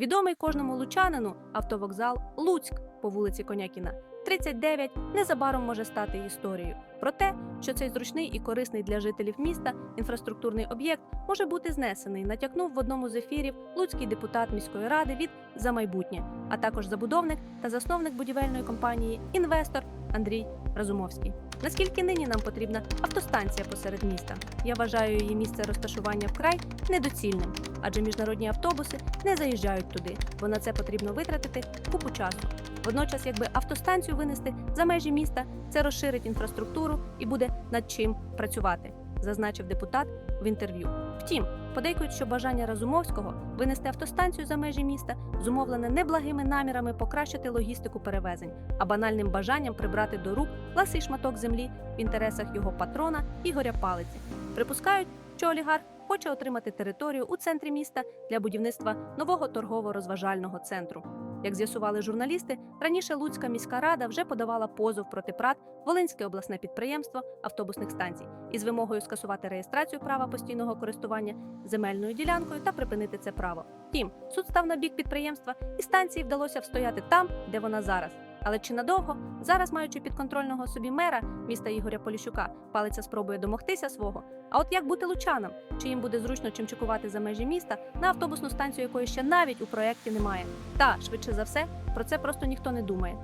Відомий кожному лучанину автовокзал Луцьк по вулиці Конякіна 39 незабаром може стати історією. Про те, що цей зручний і корисний для жителів міста інфраструктурний об'єкт може бути знесений, натякнув в одному з ефірів луцький депутат міської ради від за майбутнє, а також забудовник та засновник будівельної компанії інвестор Андрій Разумовський. Наскільки нині нам потрібна автостанція посеред міста? Я вважаю її місце розташування вкрай недоцільним, адже міжнародні автобуси не заїжджають туди, бо на це потрібно витратити купу часу. Водночас, якби автостанцію винести за межі міста, це розширить інфраструктуру і буде над чим працювати, зазначив депутат в інтерв'ю. Втім, подейкують, що бажання Разумовського винести автостанцію за межі міста зумовлене не благими намірами покращити логістику перевезень, а банальним бажанням прибрати до рук ласий шматок землі в інтересах його патрона Ігоря Палиці. Припускають, що олігарх хоче отримати територію у центрі міста для будівництва нового торгово-розважального центру. Як з'ясували журналісти, раніше Луцька міська рада вже подавала позов проти ПРАТ Волинське обласне підприємство автобусних станцій із вимогою скасувати реєстрацію права постійного користування земельною ділянкою та припинити це право. Втім, суд став на бік підприємства, і станції вдалося встояти там, де вона зараз. Але чи надовго зараз, маючи підконтрольного собі мера міста Ігоря Поліщука, палиця спробує домогтися свого. А от як бути лучанам? Чи їм буде зручно чимчикувати за межі міста на автобусну станцію, якої ще навіть у проєкті немає? Та швидше за все про це просто ніхто не думає.